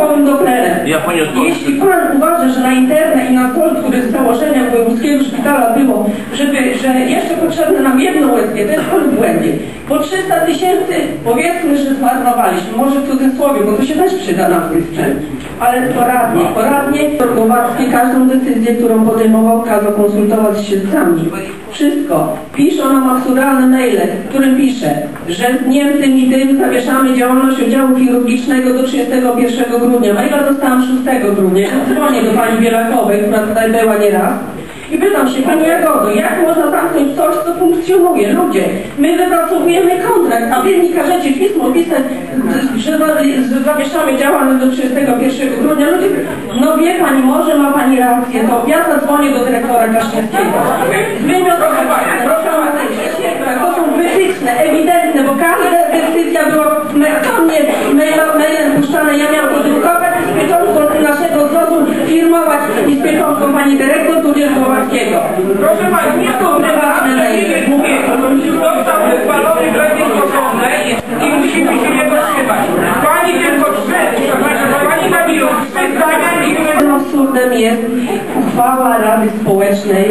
Do plenę. Ja pani odpowiem. Jeśli pan uważa, że na internet i na kod, który z założenia wojewódzkiego szpitala było, żeby, że jeszcze potrzebne nam jedno USG, to jest Po 300 tysięcy powiedzmy, że zmarnowaliśmy, może w cudzysłowie, bo to się też przyda w tym sprzęt. Ale poradnie, poradnie Głowacki każdą decyzję, którą podejmował, kazał konsultować się z sami. Wszystko. Piszą nam absurdalne maile, w którym pisze, że z dniem tym i tym zawieszamy działalność oddziału chirurgicznego do 31 grudnia. Maila dostałam 6 grudnia. Dzwonię do pani Bielakowej, która tutaj była nieraz. I pytam się, Pani Jagodo, jak można zamknąć coś, co funkcjonuje? Ludzie, my wypracowujemy kontrakt, a każecie pismo pisać, że za- że zawieszamy działalność do 31 grudnia. Ludzie, no wie Pani, może ma Pani rację, to ja zadzwonię do dyrektora Kaszczyńskiego. Wymiotowe, proszę Pana, to są wytyczne, ewidentne, bo każda decyzja była mnie mailem, puszczana, ja miałam to i z pieczątką Pani Dyrektor, tudzież Głowackiego. Proszę Nie są prywatne mówię, został uchwalony projekt porządny i musimy się jego trzymać. Pani tylko trzy, przepraszam, Pani Kamilu, trzy zdania i Tym absurdem jest uchwała Rady Społecznej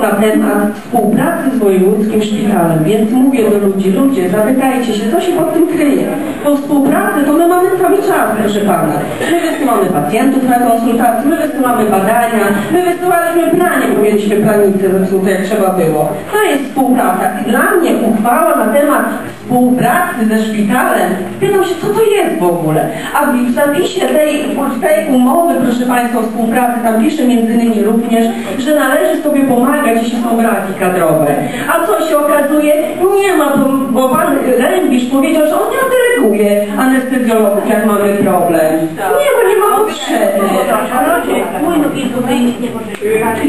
na temat współpracy z wojewódzkim szpitalem. Więc mówię do ludzi, ludzie, zapytajcie się, co się pod tym kryje. Bo współpracę to my mamy cały czas, proszę Pana. My wysyłamy pacjentów na konsultacje, my wysyłamy badania, my wysyłaliśmy planie, bo mieliśmy planice zepsute jak trzeba było. To jest współpraca. I dla mnie uchwała na temat współpracy ze szpitalem, pytam się, co to jest w ogóle. A w zapisie tej, tej umowy, proszę Państwa, o współpracy, tam pisze między innymi również, że należy sobie pomagać, jeśli są braki kadrowe. A co się okazuje? Nie ma, bo, bo Pan Rębisz powiedział, że on nie deleguje anestezjologów, jak mamy problem. Nie, bo nie ma potrzeby.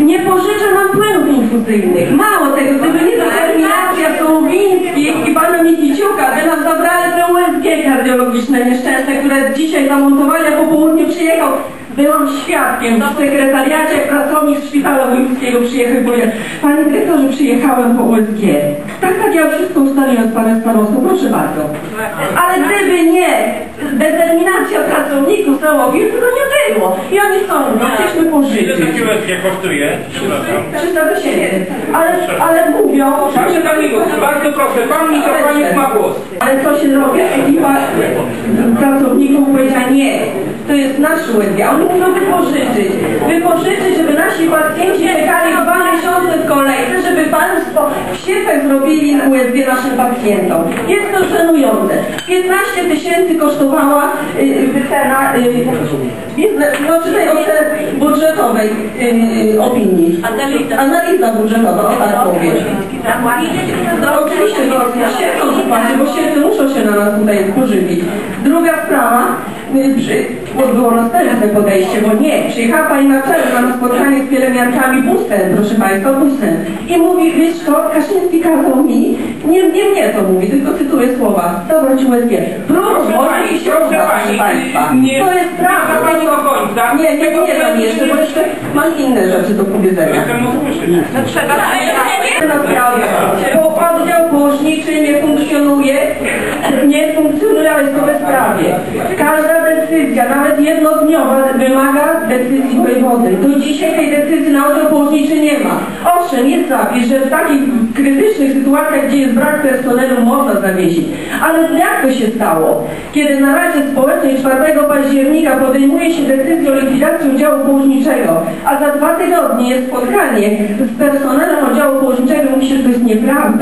Nie pożycza nam płynów infuzyjnych. Mało tego, gdyby nie determinacja Sołowińskich i pana Mikiciuka, by nam zabrali te USG kardiologiczne nieszczęsne, które dzisiaj zamontowali, a po południu przyjechał. Byłam świadkiem w sekretariacie, jak pracownik szpitala wojewódzkiego przyjechał powiedział, Panie dyrektorze, przyjechałem po USG. Tak, tak, ja wszystko ustaliłem z panem starostą, proszę bardzo. Ale gdyby nie determinacja pracowników załogi, to nie było. I oni są, no chcieliśmy Ile pożyczyć. takie USG kosztuje? Przepraszam. 300 tysięcy. Ale, ale mówią, Proszę Kamilu, bardzo proszę, Pan Mikrofoniuk ma głos. ale co się robi? Ekipa pracowników powiedziała nie. To jest nasz USG. A Oni mówią wypożyczyć. Wypożyczyć, żeby nasi pacjenci czekali dwa miesiące w kolejce, żeby państwo wściekłek zrobili na USG naszym pacjentom. Jest to żenujące. 15 tysięcy kosztowała y, wycena y, biznes, no, czy tej budżetowej opinii. Analiza. Budżetowa, o tak powiem. No oczywiście, bo świetną zapłaty, bo świetnie muszą się na nas tutaj pożywić. Druga sprawa, y, przy, bo było roztężne podejście, bo nie, przyjechała pani na czele na spotkanie z pielęgniarkami busem, proszę państwa, busem. I mówi, wiesz co, Kaszyński kazał mi, nie, nie mnie to mówi, tylko cytuję słowa, dobrać USG. Się proszę proszę Pani, państwa. nie, To jest prawda. Pani do końca. Nie, nie, nie dam jeszcze, bo jeszcze mam inne rzeczy do powiedzenia. No trzeba Na sprawie, bo oddział położniczy nie funkcjonuje, nie funkcjonuje, ale jest to bezprawie. Każda decyzja, nawet jednodniowa, wymaga decyzji wojewody. Do dzisiaj tej decyzji na położniczy nie ma. Owszem, jest zapis, że w takich krytycznych sytuacjach, gdzie jest brak personelu, można zawiesić. Ale jak to się stało? Kiedy na Radzie Społecznej 4 października podejmuje się decyzję o likwidacji oddziału położniczego, a za dwa tygodnie jest spotkanie z personelem oddziału położniczego, mówi się, że to jest nieprawda.